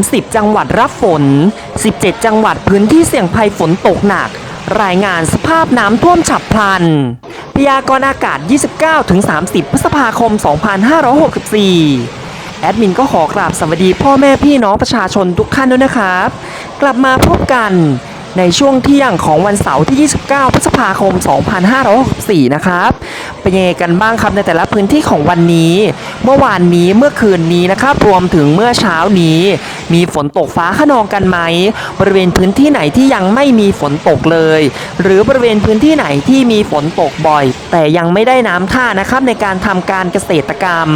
30 จังหวัดรับฝน 17 จังหวัดพื้นที่เสี่ยงภัยฝนตกหนัก รายงานสภาพน้ำท่วมฉับพลัน พยากรณ์อากาศ 29-30 พฤษภาคม 2564 แอดมินก็ขอกราบสวัสดีพ่อแม่พี่น้องประชาชนทุกท่านด้วยนะครับ กลับมาพบกัน ในช่วงเที่ยงของวันเสาร์ที่ 29 พฤษภาคม 2564 นะครับเป็นยังไงกันบ้างครับในแต่ละพื้นที่ของวันนี้ เมื่อวานนี้เมื่อคืนนี้นะครับรวมถึงเมื่อเช้านี้ มีฝนตกฟ้าขนองกันไหม บริเวณพื้นที่ไหนที่ยังไม่มีฝนตกเลย หรือบริเวณพื้นที่ไหนที่มีฝนตกบ่อย แต่ยังไม่ได้น้ำท่านะครับในการทำการเกษตรกรรม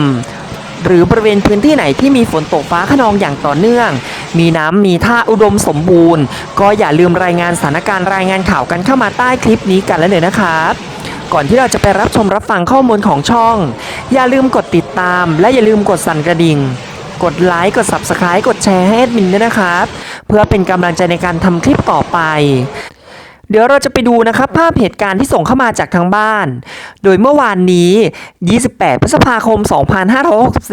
หรือบริเวณพื้นที่ไหนที่มีฝนตกฟ้าขนองอย่างต่อเนื่อง มีน้ำมีท่าอุดมสมบูรณ์ ก็อย่าลืมรายงานสถานการณ์รายงานข่าวกันเข้ามาใต้คลิปนี้กันแล้วเลยนะครับก่อนที่เราจะไปรับชมรับฟังข้อมูลของช่อง อย่าลืมกดติดตาม และอย่าลืมกดสั่นกระดิ่ง กดไลค์กด Subscribe กดแชร์ให้แอดมินด้วยนะครับ เพื่อเป็นกำลังใจในการทำคลิปต่อไป เดี๋ยวเราจะไปดูนะครับภาพเหตุการณ์ที่ส่งเข้ามาจากทางบ้าน โดยเมื่อวานนี้ 28 พฤษภาคม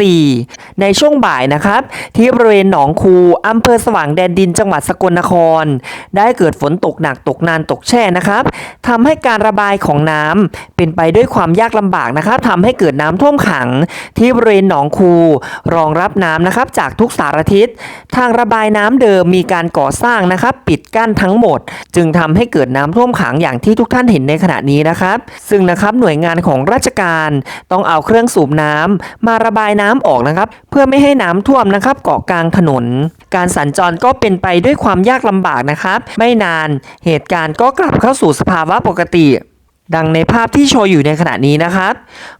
2564 ในช่วงบ่ายนะครับ ที่บริเวณหนองคูอำเภอสว่างแดนดินจังหวัดสกลนคร ได้เกิดฝนตกหนักตกนานตกแช่นะครับทำให้การระบายของน้ำเป็นไปด้วยความยากลำบากนะครับทำให้เกิดน้ำท่วมขัง ที่บริเวณหนองคูรองรับน้ำนะครับจากทุกสารทิศ ทางระบายน้ำเดิมมีการก่อสร้างนะครับ ปิดกั้นทั้งหมด จึงทำให้เกิดน้ำท่วมขังอย่างที่ทุกท่านเห็นในขณะนี้นะครับ ซึ่งนะครับหน่วยงานของราชการต้องเอาเครื่องสูบน้ำมาระบายน้ำออกนะครับ เพื่อไม่ให้น้ำท่วมนะครับเกาะกลางถนน การสัญจรก็เป็นไปด้วยความยากลำบากนะครับ ไม่นานเหตุการณ์ก็กลับเข้าสู่สภาวะปกติดังในภาพที่โชว์อยู่ในขณะนี้นะครับ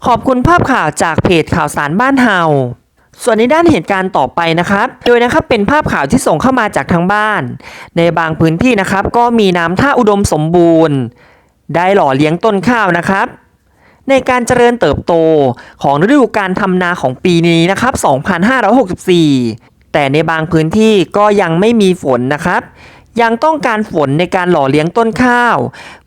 ขอบคุณภาพข่าวจากเพจข่าวสารบ้านเฮา ส่วนในด้านเหตุการณ์ต่อไปนะครับ โดยนะครับเป็นภาพข่าวที่ส่งเข้ามาจากทางบ้าน ในบางพื้นที่นะครับ ก็มีน้ำท่าอุดมสมบูรณ์ ได้หล่อเลี้ยงต้นข้าวนะครับ ในการเจริญเติบโตของฤดูการทำนาของปีนี้นะครับ 2564 แต่ในบางพื้นที่ก็ยังไม่มีฝนนะครับ ยังต้องการฝนในการหล่อเลี้ยงต้นข้าว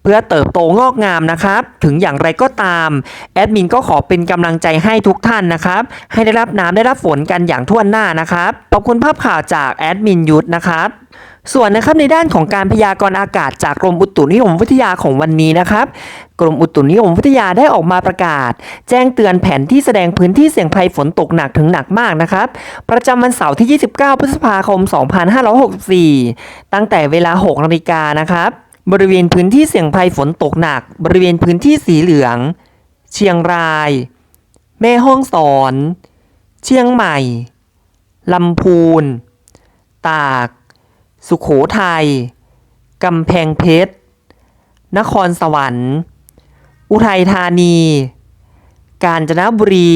เพื่อเติบโตงอกงามนะครับ ถึงอย่างไรก็ตาม แอดมินก็ขอเป็นกำลังใจให้ทุกท่านนะครับ ให้ได้รับน้ำได้รับฝนกันอย่างทั่วหน้านะครับ ขอบคุณภาพข่าวจากแอดมินยุทธนะครับส่วนนะครับในด้านของการพยากรณ์อากาศจากกรมอุตุนิยมวิทยาของวันนี้นะครับ กรมอุตุนิยมวิทยาได้ออกมาประกาศ แจ้งเตือนแผนที่แสดงพื้นที่เสี่ยงภัยฝนตกหนักถึงหนักมากนะครับ ประจำวันเสาร์ที่ 29 พฤษภาคม 2564 ตั้งแต่เวลา 6นาฬิกานะครับ บริเวณพื้นที่เสี่ยงภัยฝนตกหนัก บริเวณพื้นที่สีเหลือง เชียงราย แม่ฮ่องสอน เชียงใหม่ ลำพูน ตาก สุขโขทัย กำแพงเพชร นครสวรรค์ อุทัยธานี กาญจนบุรี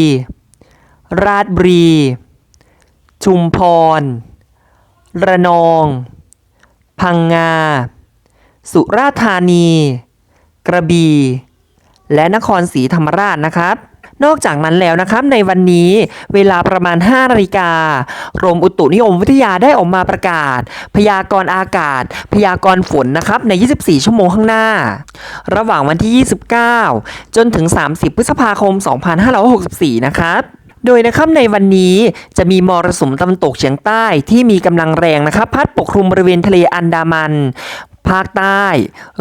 ราชบุรี ชุมพร ระนอง พังงา สุราษฎร์ธานี กระบี่ และนครศรีธรรมราชนะครับนอกจากนั้นแล้วนะครับในวันนี้เวลาประมาณ5นาฬิกากรมอุตุนิยมวิทยาได้ออกมาประกาศ พยากรณ์อากาศ พยากรณ์ฝนนะครับใน 24 ชั่วโมงข้างหน้า ระหว่างวันที่ 29 จนถึง 30 พฤษภาคม 2564 นะครับโดยนะครับในวันนี้จะมีมรสุมตะวันตกเฉียงใต้ที่มีกำลังแรงนะครับ พัดปกคลุมบริเวณทะเลอันดามัน ภาคใต้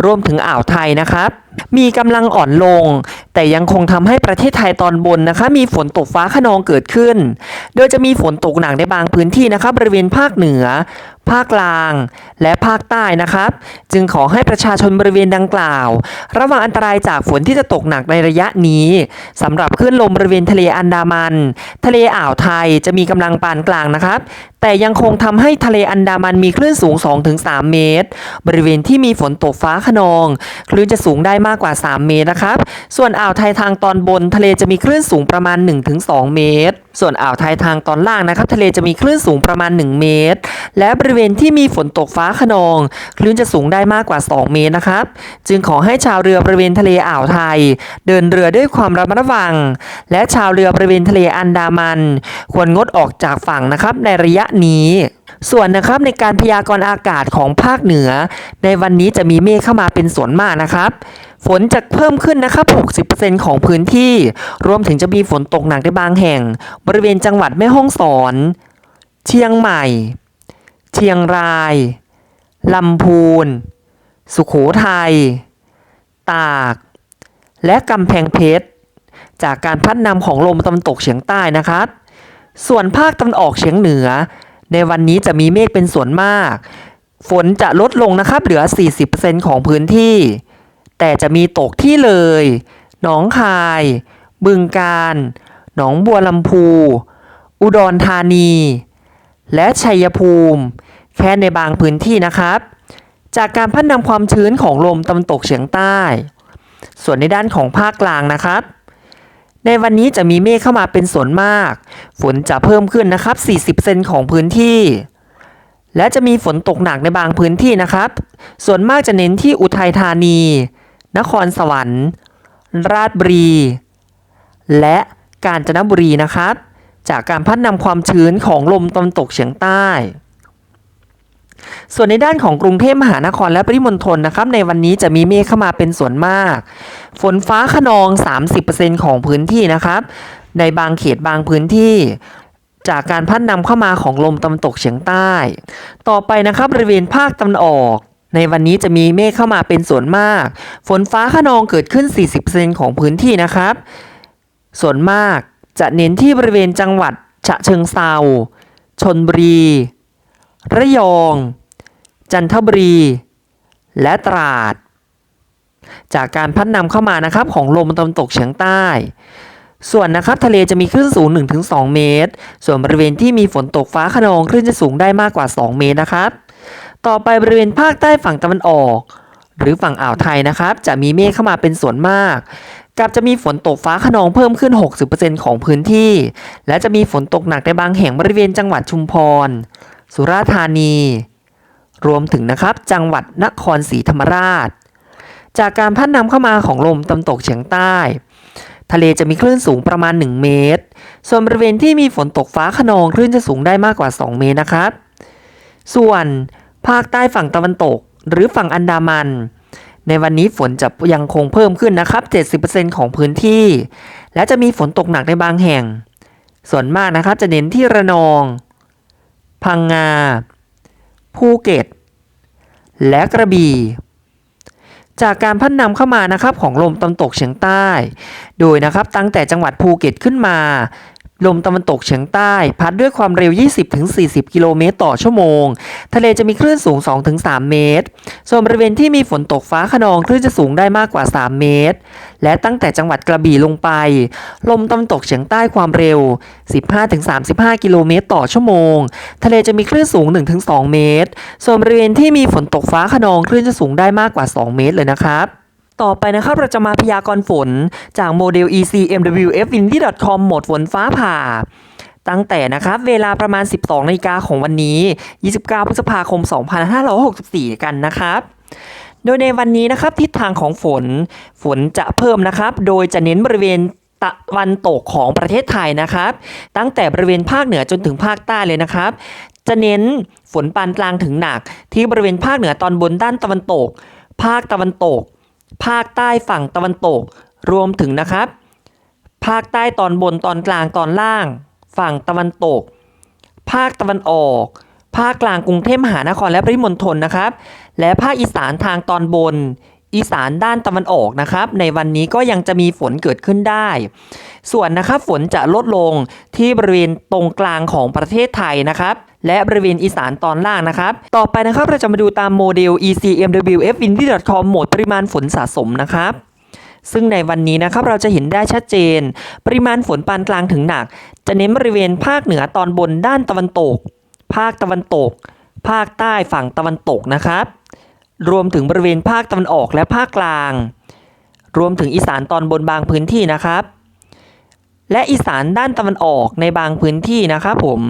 รวมถึงอ่าวไทยนะครับ มีกำลังอ่อนลง แต่ยังคงทำให้ประเทศไทยตอนบนนะคะ มีฝนตกฟ้าขนองเกิดขึ้น โดยจะมีฝนตกหนักในบางพื้นที่นะครับบริเวณภาคเหนือ ภาคกลาง และภาคใต้นะครับ จึงขอให้ประชาชนบริเวณดังกล่าว ระวังอันตรายจากฝนที่จะตกหนักในระยะนี้สำหรับคลื่นลมบริเวณทะเลอันดามัน ทะเลอ่าวไทยจะมีกำลังปานกลางนะครับ แต่ยังคงทำให้ทะเลอันดามันมีคลื่นสูง 2-3 เมตร บริเวณที่มีฝนตกฟ้าขนอง คลื่นจะสูงได้มากกว่า 3 เมตรนะครับ ส่วนอ่าวไทยทางตอนบนทะเลจะมีคลื่นสูงประมาณ 1-2 เมตร ส่วนอ่าวไทยทางตอนล่างนะครับ ทะเลจะมีคลื่นสูงประมาณ 1 เมตร และบริเวณที่มีฝนตกฟ้าขนอง คลื่นจะสูงได้มากกว่า 2 เมตรนะครับ จึงขอให้ชาวเรือบริเวณทะเลอ่าวไทย เดินเรือด้วยความระมัดระวัง และชาวเรือบริเวณทะเลอันดามัน ควรงดออกจากฝั่งนะครับในระยะนี้ ส่วนนะครับในการพยากรณ์อากาศของภาคเหนือ ในวันนี้จะมีเมฆเข้ามาเป็นส่วนมากนะครับ ฝนจะเพิ่มขึ้นนะครับ 60%ของพื้นที่ รวมถึงจะมีฝนตกหนักในบางแห่ง บริเวณจังหวัดแม่ฮ่องสอน เชียงใหม่ เชียงราย ลำพูน สุขโขทัย ตาก และกำแพงเพชร จากการพัดนำของลมตะวันตกเฉียงใต้นะครับ ส่วนภาคตะวันออกเฉียงเหนือ ในวันนี้จะมีเมฆเป็นส่วนมาก ฝนจะลดลงนะครับ เหลือ 40%ของพื้นที่ แต่จะมีตกที่เลย หนองคาย บึงกาฬหนองบัวลำพู อุดรธานี และชัยภูมิ แค่ในบางพื้นที่นะครับ จากการพัดนำความชื้นของลมตะวันตกเฉียงใต้ ส่วนในด้านของภาคกลางนะครับ ในวันนี้จะมีเมฆเข้ามาเป็นส่วนมาก ฝนจะเพิ่มขึ้นนะครับ 40%ของพื้นที่ และจะมีฝนตกหนักในบางพื้นที่นะครับ ส่วนมากจะเน้นที่อุทัยธานี นครสวรรค์ ราชบุรี และกาญจนบุรีนะครับ จากการพัดนำความชื้นของลมตะวันตกเฉียงใต้ ส่วนในด้านของกรุงเทพมหานครและปริมณฑลนะครับในวันนี้จะมีเมฆเข้ามาเป็นส่วนมาก ฝนฟ้าขนอง 30%ของพื้นที่นะครับ ในบางเขตบางพื้นที่จากการพัดนำเข้ามาของลมตะวันตกเฉียงใต้ ต่อไปนะครับบริเวณภาคตะวันออก ในวันนี้จะมีเมฆเข้ามาเป็นส่วนมาก ฝนฟ้าขนองเกิดขึ้น 40%ของพื้นที่นะครับ ส่วนมากจะเน้นที่บริเวณจังหวัดฉะเชิงเซาชนบุรี ระยอง จันทบุรี และตราด จากการพัดนำเข้ามานะครับของลมตะวันตกเฉียงใต้ ส่วนนะครับทะเลจะมีคลื่นสูง 1-2 เมตร ส่วนบริเวณที่มีฝนตกฟ้าขนองคลื่นจะสูงได้มากกว่า 2 เมตรนะครับ ต่อไปบริเวณภาคใต้ฝั่งตะวันออก หรือฝั่งอ่าวไทยนะครับ จะมีเมฆเข้ามาเป็นส่วนมากกับจะมีฝนตกฟ้าขนองเพิ่มขึ้น 60%ของพื้นที่ และจะมีฝนตกหนักในบางแห่งบริเวณจังหวัดชุมพร สุราษฎร์ธานี รวมถึงนะครับจังหวัดนครศรีธรรมราช จากการพัดนำเข้ามาของลมตะวันตกเฉียงใต้ ทะเลจะมีคลื่นสูงประมาณ 1 เมตร ส่วนบริเวณที่มีฝนตกฟ้าขนองคลื่นจะสูงได้มากกว่า 2 เมตรนะครับ ส่วนภาคใต้ฝั่งตะวันตก หรือฝั่งอันดามัน ในวันนี้ฝนจะยังคงเพิ่มขึ้นนะครับ 70%ของพื้นที่ และจะมีฝนตกหนักในบางแห่ง ส่วนมากนะครับจะเน้นที่ระนอง พังงา ภูเก็ต และกระบี่ จากการพัดนำเข้ามานะครับของลมตะวันตกเฉียงใต้ โดยนะครับตั้งแต่จังหวัดภูเก็ตขึ้นมา ลมตะวันตกเฉียงใต้ พัดด้วยความเร็ว 20-40 กิโลเมตรต่อชั่วโมง ทะเลจะมีคลื่นสูง 2-3 เมตร ส่วนบริเวณที่มีฝนตกฟ้าขนองคลื่นจะสูงได้มากกว่า 3 เมตร และตั้งแต่จังหวัดกระบี่ลงไป ลมตะวันตกเฉียงใต้ความเร็ว 15-35 กิโลเมตรต่อชั่วโมง ทะเลจะมีคลื่นสูง 1-2 เมตร ส่วนบริเวณที่มีฝนตกฟ้าขนองคลื่นจะสูงได้มากกว่า 2 เมตรเลยนะครับ ต่อไปนะครับเราจะมาพยากรณ์ฝนจากโมเดล ECMWF Windy.com หมดฝนฟ้าผ่า ตั้งแต่นะครับเวลาประมาณ 12นาฬิกาของวันนี้ 29 พฤษภาคม 2564 กันนะครับ โดยในวันนี้นะครับทิศทางของฝนฝนจะเพิ่มนะครับ โดยจะเน้นบริเวณตะวันตกของประเทศไทยนะครับ ตั้งแต่บริเวณภาคเหนือจนถึงภาคใต้เลยนะครับ จะเน้นฝนปานกลางถึงหนัก ที่บริเวณภาคเหนือตอนบนด้านตะวันตก ภาคตะวันตก ภาคใต้ฝั่งตะวันตกรวมถึงนะครับ ภาคใต้ตอนบนตอนกลางตอนล่าง ฝั่งตะวันตก ภาคตะวันออก ภาคกลางกรุงเทพมหานครและปริมณฑลนะครับ และภาคอีสานทางตอนบน อีสานด้านตะวันออกนะครับในวันนี้ก็ยังจะมีฝนเกิดขึ้นได้ ส่วนนะครับฝนจะลดลงที่บริเวณตรงกลางของประเทศไทยนะครับและบริเวณอีสานตอนล่างนะครับ ต่อไปนะครับเราจะมาดูตามโมเดล ECMWF Windy.com โหมดปริมาณฝนสะสมนะครับซึ่งในวันนี้นะครับเราจะเห็นได้ชัดเจน ปริมาณฝนปานกลางถึงหนัก จะเน้นบริเวณภาคเหนือตอนบนด้านตะวันตก ภาคตะวันตก ภาคใต้ฝั่งตะวันตกนะครับ รวมถึงบริเวณภาคตะวันออกและภาคกลาง รวมถึงอีสานตอนบนบางพื้นที่นะครับ และอีสานด้านตะวันออกในบางพื้นที่นะครับผม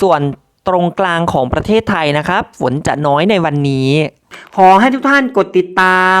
ส่วนตรงกลางของประเทศไทยนะครับ ฝนจะน้อยในวันนี้ ขอให้ทุกท่านกดติดตาม